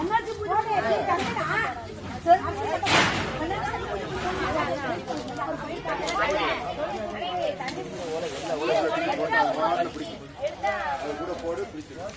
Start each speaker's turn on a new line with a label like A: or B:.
A: அம்மாஜி புடி இல்லை வேணும்
B: அது கூட போடு பிடிச்சிடும்